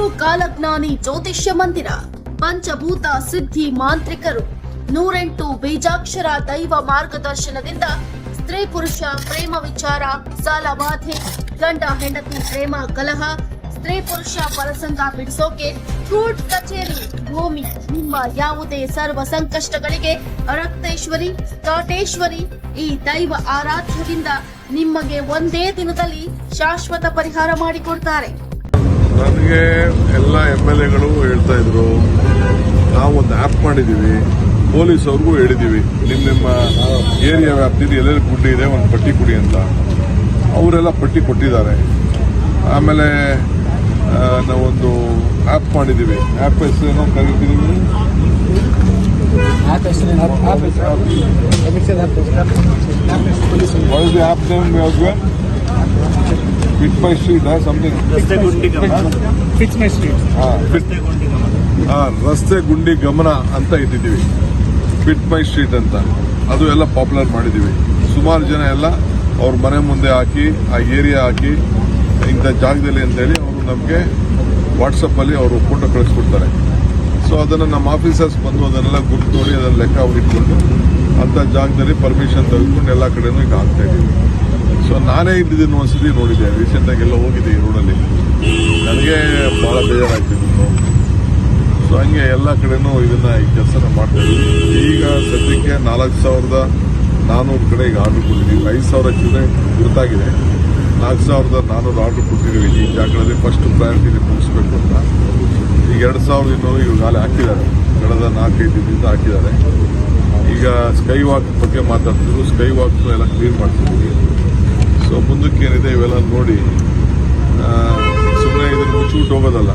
ಗುರು ಕಾಲಜ್ಞಾನಿ ಜ್ಯೋತಿಷ್ಯ ಮಂದಿರ, ಪಂಚಭೂತ ಸಿದ್ಧಿ ಮಾಂತ್ರಿಕರು, ನೂರೆಂಟು ಬೀಜಾಕ್ಷರ ದೈವ ಮಾರ್ಗದರ್ಶನದಿಂದ ಸ್ತ್ರೀ ಪುರುಷ ಪ್ರೇಮ ವಿಚಾರ, ಸಾಲ ಬಾಧೆ, ಗಂಡ ಹೆಂಡತಿ ಪ್ರೇಮ ಕಲಹ, ಸ್ತ್ರೀ ಪುರುಷ ಪರಸಂಗ ಬಿಡಿಸೋಕೆ ಕೋರ್ಟ್ ಕಚೇರಿ, ಭೂಮಿ, ನಿಮ್ಮ ಯಾವುದೇ ಸರ್ವ ಸಂಕಷ್ಟಗಳಿಗೆ ರಕ್ತೇಶ್ವರಿ ಕಾಟೇಶ್ವರಿ ಈ ದೈವ ಆರಾಧ್ಯದಿಂದ ನಿಮಗೆ ಒಂದೇ ದಿನದಲ್ಲಿ ಶಾಶ್ವತ ಪರಿಹಾರ ಮಾಡಿಕೊಡ್ತಾರೆ. ನನಗೆ ಎಲ್ಲ ಎಂ ಎಲ್ ಎಗಳು ಹೇಳ್ತಾ ಇದ್ರು ನಾವು ಒಂದು ಆ್ಯಪ್ ಮಾಡಿದ್ದೀವಿ ಪೊಲೀಸ್ ಅವ್ರಿಗೂ ಹೇಳಿದ್ದೀವಿ ನಿಮ್ಮ ನಿಮ್ಮ ಏರಿಯಾ ವ್ಯಾಪ್ತಿಲಿ ಎಲ್ಲೆಲ್ಲಿ ಗುಡ್ಡಿ ಇದೆ ಒಂದು ಪಟ್ಟಿ ಕೊಡಿ ಅಂತ. ಅವರೆಲ್ಲ ಪಟ್ಟಿ ಕೊಟ್ಟಿದ್ದಾರೆ. ಆಮೇಲೆ ನಾವೊಂದು ಆ್ಯಪ್ ಮಾಡಿದ್ದೀವಿ. ಆ್ಯಪ್ ಹೆಸರೇನೋ ಆ್ಯಪ್ ಹೆಸರು is the my street something ರಸ್ತೆ ಗುಂಡಿ ಫಿಟ್. ಮೈ ಸ್ಟ್ರೀಟ್ ಹಾ, ರಸ್ತೆ ಗುಂಡಿ ಗಮನ. ಅಂತ ಇಟ್ಟಿದ್ದೀವಿ. ಫಿಟ್ ಮೈ ಸ್ಟ್ರೀಟ್ ಅಂತ. ಅದು ಎಲ್ಲ ಪಾಪ್ಯುಲರ್ ಮಾಡಿದ್ದೀವಿ. ಸುಮಾರು ಜನ ಎಲ್ಲ ಅವ್ರ ಮನೆ ಮುಂದೆ ಹಾಕಿ ಆ ಏರಿಯಾ ಹಾಕಿ ಇಂಥ ಜಾಗದಲ್ಲಿ ಅಂತೇಳಿ ಅವರು ನಮಗೆ ವಾಟ್ಸಪ್ಪಲ್ಲಿ ಅವರು ಫೋಟೋ ಕಳಿಸ್ಕೊಡ್ತಾರೆ. ಸೊ ಅದನ್ನು ನಮ್ಮ ಆಫೀಸರ್ಸ್ ಬಂದು ಅದನ್ನೆಲ್ಲ ಗುರುತು ನೋಡಿ ಅದನ್ನು ಲೆಕ್ಕ ಅವ್ರು ಇಟ್ಕೊಂಡು ಅಂಥ ಜಾಗದಲ್ಲಿ ಪರ್ಮಿಷನ್ ತೆಗೆದುಕೊಂಡು ಎಲ್ಲ ಕಡೆನೂ ಈಗ ಆಗ್ತಾ ಇದ್ದೀವಿ. ಸೊ ನಾನೇ ಇದ್ದಿದ್ದನ್ನು ಒಂದ್ಸತಿ ನೋಡಿದ್ದೆ. ರೀಸೆಂಟಾಗಿ ಎಲ್ಲ ಹೋಗಿದ್ದೆ ಈ ರೋಡಲ್ಲಿ ನನಗೆ ಭಾಳ ಬೇಜಾರಾಗ್ತಿತ್ತು. ಸೊ ಹಂಗೆ ಎಲ್ಲ ಕಡೆನೂ ಇದನ್ನ ಈ ಕೆಲಸನ ಮಾಡ್ತಾ ಈಗ ಸದ್ಯಕ್ಕೆ ನಾಲ್ಕು ಸಾವಿರದ ನಾನ್ನೂರು ಕಡೆ ಈಗ ಆರ್ಡರ್ ಕೊಟ್ಟಿದ್ದೀವಿ. ಐದು ಸಾವಿರ ಚಿಲ್ಲರೆ ಗುರುತಾಗಿದೆ. ನಾಲ್ಕು ಸಾವಿರದ ನಾನ್ನೂರು ಆರ್ಡರ್ ಕೊಟ್ಟಿದ್ದೀವಿ. ಈ ಜಾಗಗಳಲ್ಲಿ ಫಸ್ಟ್ ಪ್ರಯಾರಿಟಿ ಮುಗಿಸ್ಬೇಕು ಅಂತ. ಈಗ ಎರಡು ಸಾವಿರದ ಇನ್ನೂರು ಅಲ್ಲಿ ಹಾಕಿದ್ದಾರೆ. ಕಳೆದ ನಾಲ್ಕೈದು ದಿನದಿಂದ ಹಾಕಿದ್ದಾರೆ. ಈಗ ಸ್ಕೈ ವಾಕ್ ಬಗ್ಗೆ ಮಾತಾಡ್ತಿದ್ರು ಸ್ಕೈ ವಾಕ್ ಎಲ್ಲ ಕ್ಲೀನ್ ಮಾಡ್ತಿದ್ದೀವಿ. ಸೊ ಮುಂದಕ್ಕೆ ಏನಿದೆ ಇವೆಲ್ಲ ನೋಡಿ. ಸುಮ್ಮನೆ ಇದನ್ನು ಮುಚ್ಚಿಬಿಟ್ಟು ಹೋಗೋದಲ್ಲ.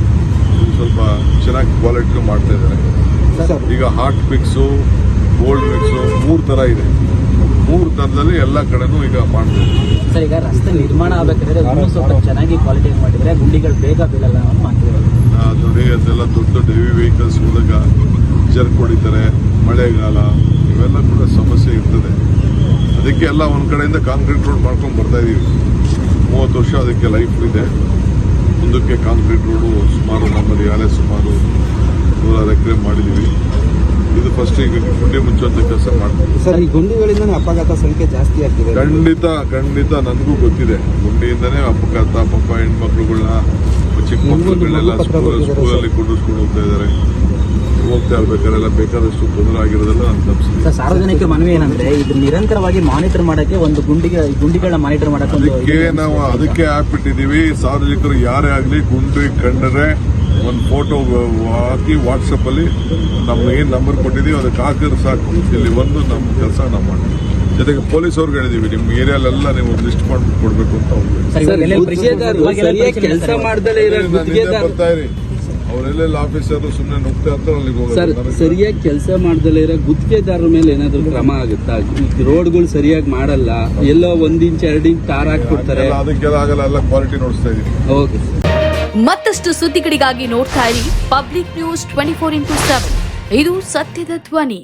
ಸ್ವಲ್ಪ ಚೆನ್ನಾಗಿ ಕ್ವಾಲಿಟಿನೂ ಮಾಡ್ತಾ ಇದ್ದಾರೆ. ಈಗ ಹಾರ್ಟ್ ಪಿಕ್ಸು ಗೋಲ್ಡ್ ಪಿಕ್ಸು ಮೂರು ಥರ ಇದೆ. ಮೂರು ಥರದಲ್ಲಿ ಎಲ್ಲ ಕಡೆನೂ ಈಗ ಮಾಡ್ತಾ ಸರ್ ಈಗ ರಸ್ತೆ ನಿರ್ಮಾಣ ಆಗ್ಬೇಕಾದ್ರೆ ಸ್ವಲ್ಪ ಚೆನ್ನಾಗಿ ಕ್ವಾಲಿಟಿ ಮಾಡಿದರೆ ಗುಂಡಿಗಳು ಬೇಗ ಬೀಳಲ್ಲ ನೋಡಿ ಅದೆಲ್ಲ ದೊಡ್ಡ ದೊಡ್ಡ ಹೆವಿ ವೆಹಿಕಲ್ಸ್ ಹೋದಾಗ ಜರ್ಕ್ ಹೊಡಿತಾರೆ ಮಳೆಗಾಲ ಇವೆಲ್ಲ ಕೂಡ ಸಮಸ್ಯೆ ಇರ್ತದೆ. ಅದಕ್ಕೆ ಎಲ್ಲ ಒಂದು ಕಡೆಯಿಂದ ಕಾಂಕ್ರೀಟ್ ರೋಡ್ ಮಾಡ್ಕೊಂಡು ಬರ್ತಾ ಇದೀವಿ. ಮೂವತ್ತು ವರ್ಷ ಅದಕ್ಕೆ ಲೈಫ್ ಇದೆ. ಮುಂದಕ್ಕೆ ಕಾಂಕ್ರೀಟ್ ರೋಡು ಸುಮಾರು ನಮ್ಮಲ್ಲಿ ಯಾರೇ ಸುಮಾರು ನೂರಾರು ಎಕರೆ ಮಾಡಿದ್ದೀವಿ ಇದು ಫಸ್ಟ್ ಈಗ ಗುಂಡಿ ಮುಚ್ಚುವಂತ ಕೆಲಸ ಮಾಡ್ತೀವಿ. ಸರ್ ಈ ಗುಂಡಿಗಳಿಂದ ಅಪಘಾತ ಸಂಖ್ಯೆ ಜಾಸ್ತಿ ಆಗ್ತಿದೆ. ಖಂಡಿತ ಖಂಡಿತ ನನಗೂ ಗೊತ್ತಿದೆ. ಗುಂಡಿಯಿಂದನೇ ಅಪಘಾತ ಪಾಪ ಹೆಣ್ಮಕ್ಳುಗಳನ್ನ ಚಿಕ್ಕ ಮಕ್ಕಳುಗಳನ್ನೆಲ್ಲ ಸ್ಕೂಲ್ ಸ್ಕೂಲಲ್ಲಿ ಕುಂಡಿಸ್ಕೊಂಡು ಹೋಗ್ತಾ ಇದ್ದಾರೆ. ಹೋಗ್ತಾ ಇರ್ಬೇಕಾರೆಲ್ಲ ಬೇಕಾದಷ್ಟು ತೊಂದರೆ ಆಗಿರೋದೆಲ್ಲ ನಾನು ಸಾರ್ವಜನಿಕ ಮನವಿ ಏನಂದ್ರೆ ಇದು ನಿರಂತರವಾಗಿ ಮಾನಿಟರ್ ಮಾಡಕ್ಕೆ ಒಂದು ಗುಂಡಿಗೆ ಗುಂಡಿಗಳನ್ನ ಮಾನಿಟರ್ ಮಾಡಕ್ಕೆ ಒಂದು ಅದಕ್ಕೆ ನಾವು ಅದಕ್ಕೆ ಆಪ್ ಇಟ್ಟಿದ್ದೀವಿ ಸಾರ್ವಜನಿಕರು ಯಾರೇ ಆಗಲಿ ಗುಂಡಿ ಕಂಡರೆ ಒಂದು ಫೋಟೋ ಹಾಕಿ ವಾಟ್ಸಪ್ ಅಲ್ಲಿ ನಮ್ಮ ಏನ್ ನಂಬರ್ ಕೊಟ್ಟಿದ್ದೀವಿ. ಅದಕ್ಕೆ ಹಾಕಿದ್ರೆ ಸಾಕು. ಇಲ್ಲಿ ಒಂದು ನಮ್ಮ ಕೆಲಸ ನಾವು ಮಾಡ್ತೀವಿ. ಜೊತೆಗೆ ಪೊಲೀಸ್ ಅವ್ರಿಗೆ ಹೇಳಿದೀವಿ ನಿಮ್ಮ ಏರಿಯಾಲೆಲ್ಲ ನೀವು ಲಿಸ್ಟ್ ಮಾಡ್ಬಿಟ್ಟು ಕೊಡಬೇಕು ಅಂತ ಅವ್ರಿಗೆ ನಾನು ಬರ್ತಾ ಇರಿ. ಅವರೆಲ್ಲೆಲ್ಲ ಆಫೀಸರ್ ಸುಮ್ಮನೆ ನುಗ್ತಾ ಇರ್ತಾರೆ ಅಲ್ಲಿಗೆ ಸರ್ ಹೋಗೋದು ಸರಿಯಾಗಿ ಕೆಲಸ ಮಾಡ್ದಲೇ ಇರೋ ಗುತ್ತಿಗೆದಾರರ ಮೇಲೆ ಏನಾದ್ರು ಕ್ರಮ ಆಗುತ್ತಾ? ಈ ರೋಡ್ಗಳು ಸರಿಯಾಗಿ ಮಾಡಲ್ಲ ಎಲ್ಲೋ ಒಂದ್ ಇಂಚ್ ಎರಡು ಇಂಚ್ ತಾರ್ ಹಾಕ್ಬಿಡ್ತಾರೆ. ಅದಕ್ಕೆಲ್ಲ ಆಗಲ್ಲ ಎಲ್ಲ ಕ್ವಾಲಿಟಿ ನೋಡಿಸ್ತಾ ಓಕೆ. ಮತ್ತಷ್ಟು ಸುದ್ದಿಗಳಿಗಾಗಿ ನೋಡ್ತಾ ಇರಿ public news twenty four into seven ಇದು ಸತ್ಯದ ಧ್ವನಿ.